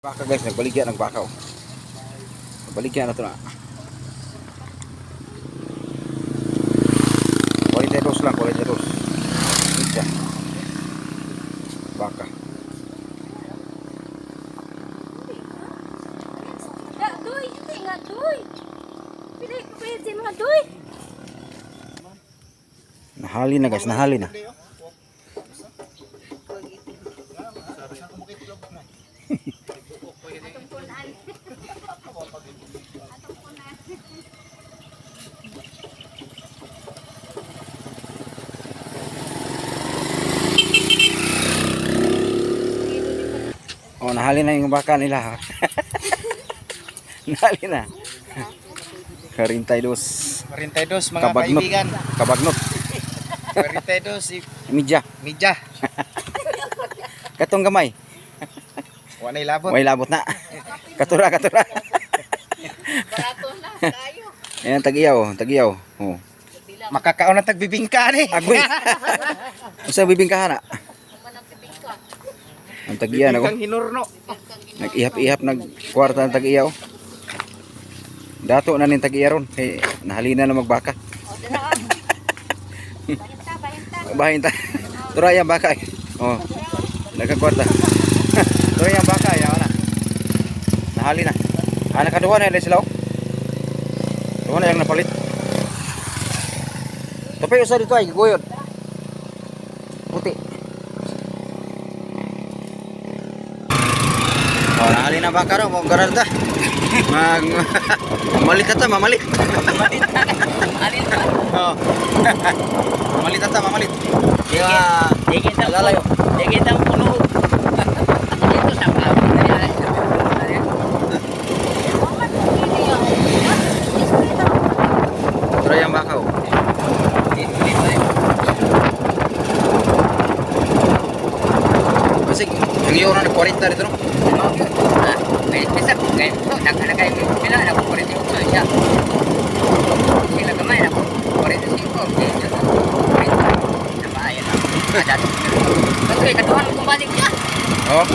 Baka guys, nagbaligyan ng baka oh. Nagbaligyan na ito na. 42 lang, 42. Isa. Baka. Doy, hindi nga, doy. Pinay ko sa mga doy. Nahali na guys, nahali na. Oh, nahali na yung baka nila. nahali na. Karintay dos. 42 mga Kabagnot. kaibigan. Kabagnot. 42 si Midya. Midja. Katong gamay. Wanay labot. May labot na. Katura, katura. Barato na, tayo. Ayan, tag-iyaw, tag-iyaw. Oh. Makakaon na tagbibingka ni. Agoy. Usa bibingkahan na. Ang tag-iyan ako. Bibingkang hinurno. Nag-ihap-ihap nag kwarta ng tag-iyaw. Dato na nin tag-iya ron. Kay nahalina na magbaka. Bayanta, bayanta. Bahin ta. Turay ang baka eh. Oh. Nagkakwarta. Turay ang baka yaw na. Nahali na. Ah, nakaduha na yun sila oh. Duha na yung napalit. Tapay usa dito ay guyod. Puti. Oh, nahali na baka ro, mo garal ta. Mag mamalit ta, mamalit. Oh. mamalit ta, mamalit. Kaya, Dikit ang Lalayo. Dikit ang puno. Ito sa pa. Turay ang baka oh. Kasi, iyo na 40 dito no? May bisa kayo. Nakana kayo. Pila na ko 48 siya. Sila kamay na ko. 45. Kaya Nabayan na. Ada. Pagkay katuhan ko balik niya. Oh.